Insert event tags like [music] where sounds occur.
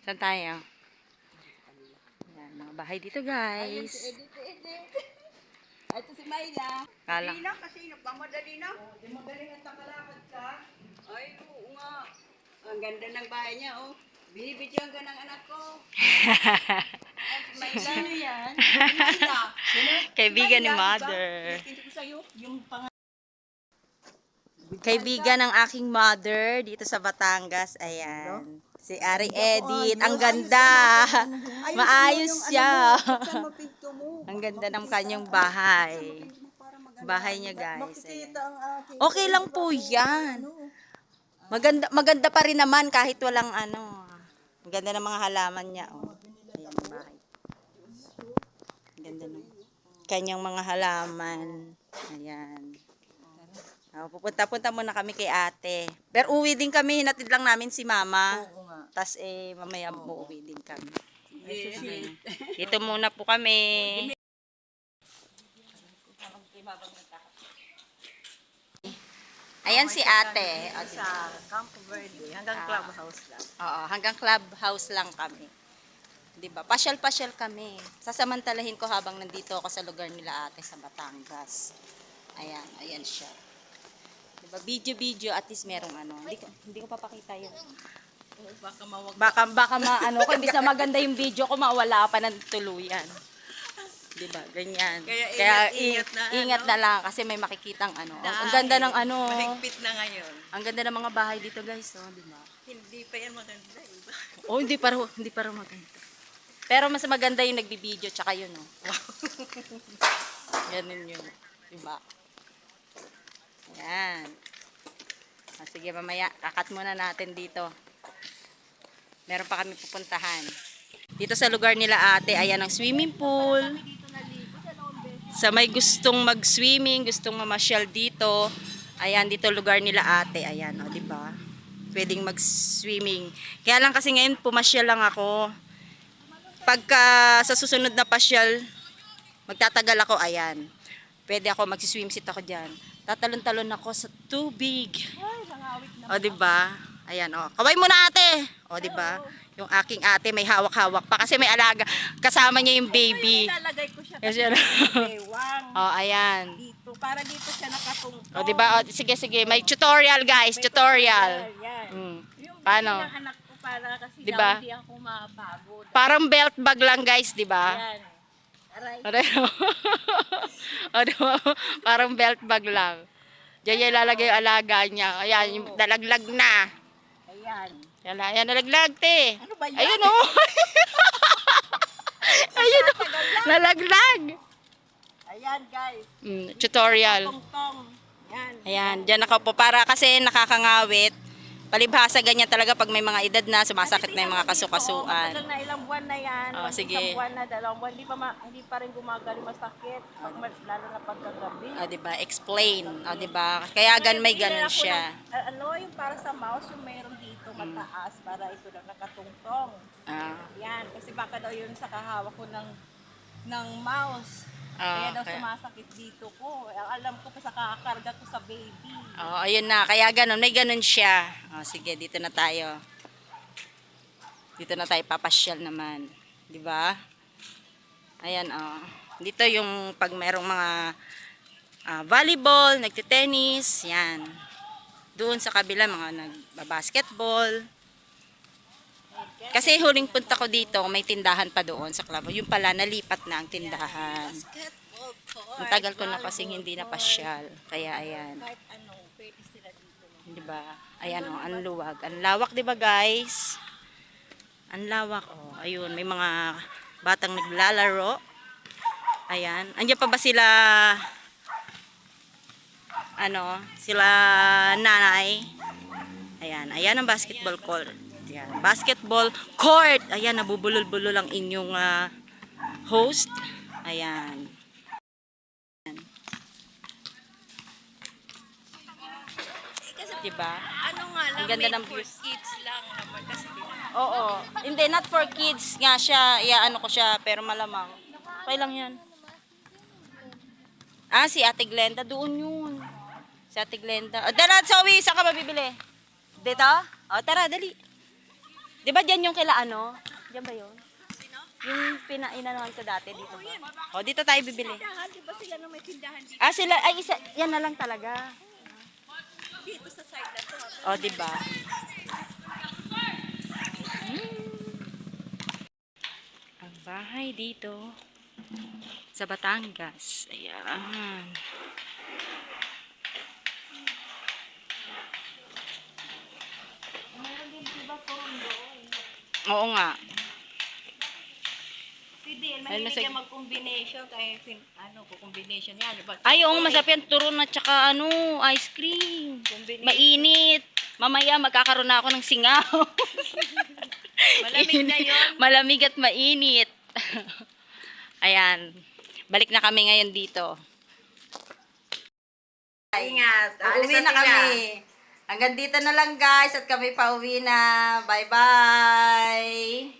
Saan tayo? Yan, mga bahay dito guys. Edit, edit. [laughs] Ito si Mayla. Kala. Dali na kasi nagmamadali na. Oh, di magaling at takalakad ka. Ay, oo nga. Ang ganda ng bahay niya, oh. Binibidyoan ka ng anak ko. [laughs] Ay, si Mayla. Sino yan? Si Mayla. [laughs] Kaibigan ni Mayla, mother. Ikinto ko sa'yo, yung pang... Kaibigan ng aking mother dito sa Batangas. Ayan. Si Ari Edit. Ang ganda. Maayos siya. Ang ganda ng kanyang bahay. Bahay niya guys. Okay lang po yan. Maganda, maganda pa rin naman kahit walang ano. Ang ganda ng mga halaman niya. Oh. Ayan bahay. Ang ganda ng kanyang mga halaman. Ayan. Oh, pupunta-punta muna kami kay ate. Pero uwi din kami, hinatid lang namin si mama. Oo Tapos eh, mamaya uuwi din kami. Yes. [laughs] Dito muna po kami. Ayan si ate. Sa Campo Verde, hanggang clubhouse lang. Oo, hanggang clubhouse lang kami. 'Di ba? Pasyal-pasyal kami. Sasamantalahin ko habang nandito ako sa lugar nila ate sa Batangas. Ayan, ayan siya. 'Di ba? Video-video at least merong ano. Hindi ko, hindi ko papakita 'yun. Baka mawag Baka baka maano ko, hindi sa maganda yung video ko mawala pa ng tuluyan. 'Di ba? Ganyan. Kaya ingat, ingat na, ingat ano? na lang kasi may makikitang ano. Ang ganda ng ano. Mahigpit na ngayon. Ang ganda ng mga bahay dito, guys, oh, 'di ba? Hindi pa yan maganda. Iba. Oh, hindi pa raw, hindi pa raw maganda. Pero mas maganda yung nagbibideo tsaka yun, oh. Yan yun yun. Diba? Yan. Ah, sige, mamaya, kakat muna natin dito. Meron pa kami pupuntahan. Dito sa lugar nila ate, ayan ang swimming pool. Sa may gustong mag-swimming, gustong mamasyal dito, ayan dito lugar nila ate, ayan, o, di ba? Pwedeng mag-swimming. Kaya lang kasi ngayon pumasyal lang ako. Pagka sa susunod na pasyal, magtatagal ako, ayan. Pwede ako mag-swimsuit ako diyan. Tatalon-talon ako sa tubig. O, di ba? Ayan, o. Kaway mo na, ate. O, di ba? Yung aking ate may hawak-hawak pa kasi may alaga. Kasama niya yung baby. Ilalagay ko siya Yes, kasi yan. [laughs] bewang O, ayan. dito. Para dito siya nakatungtong. O, di ba? O, sige, sige. May tutorial, guys. Tutorial. Yan. Mm. Yung Paano? Paano? ng anak ko para kasi Di ba? daw hindi ako mapagod. Parang belt bag lang, guys, di ba? Yan. Aray. Pareho. [laughs] o, di ba? Parang belt bag lang. Diyan niya ilalagay yung alaga niya. Ayan, yung nalaglag na. Ayan. Yan, na- yan nalaglag, te. Ano ba yan? Ayun, oh. [laughs] Ayun, oh. Nalaglag. Ayan, guys. Mm, tutorial. Tongtong. Yan. Ayan, dyan ako po. Para kasi nakakangawit. Palibhasa ganyan talaga pag may mga edad na, sumasakit na yung mga kasukasuan. Matagal na ilang buwan na yan. Oh, sige. Isang buwan na, dalawang buwan. Hindi pa, ma- hindi pa rin gumagaling masakit. Pag, lalo na pagkagabi. O, di ba? Explain. O, di ba? Kaya gan may ganun siya. ng- ah, ano, yung para sa mouse, yung mayroon dito mataas para ito lang nakatungtong. Ah, Yan, kasi baka daw yun sa kahawak ko ng ng mouse. Ah, kaya daw kaya- sumasakit dito ko. Ang alam ko pa sa kakakarga ko sa baby. oh, ayun na. Kaya ganun. May ganun siya. O, sige, dito na tayo. Dito na tayo papasyal naman. Di ba? Ayan, oh. Dito yung pag merong mga ah, volleyball, nagtitennis, yan. Doon sa kabila, mga nagbabasketball. Kasi huling punta ko dito, may tindahan pa doon sa club. Yung pala, nalipat na ang tindahan. Ang tagal ko na kasing hindi. Kaya ayan. Ano, pwede sila dito. Di ba? Ayan oh, ang luwag. Ang lawak, di ba guys? Ang lawak oh. Ayun, may mga batang naglalaro. Ayan. Andiyan pa ba sila ano, sila nanay? Ayan, ayan ang basketball court. Ayan, basketball court. Ayan, nabubulol-bulol ang inyong ah, host. Ayan. Diba? Ano nga lang, Ang ganda made ng for views. kids lang naman kasi? Oo. Hindi, not for kids nga siya. Iaano ko siya, pero malamang. Okay lang yan. Ah, si Ate Glenda. Doon yun. Si Ate Glenda. Oh, tara, Zoe, saan ka mabibili? Dito? O, tara, dali. Di ba dyan yung kila ano? Diyan ba yun? Yung pinainanuhan ko dati dito ba? O, dito tayo bibili. Tindahan, di ba sila na may tindahan dito? Ah, sila, ay isa, yan na lang talaga. Dito sa side na to. O, di ba? Hmm. Ang bahay dito sa Batangas. Ayan. Oo nga. Pwede, mahilig nasa- ka mag-combination kaya pin, ano, ko-combination yan. Diba? Ay, oo, masarap yan. Turon at saka ano, ice cream. Combination. Mainit. Mamaya magkakaroon na ako ng singaw. [laughs] Malamig na yun. [laughs] Malamig at mainit. [laughs] Ayan. Balik na kami ngayon dito. Ingat. Uuwi na kami. Hanggang dito na lang guys at kami pa uwi na. Bye-bye!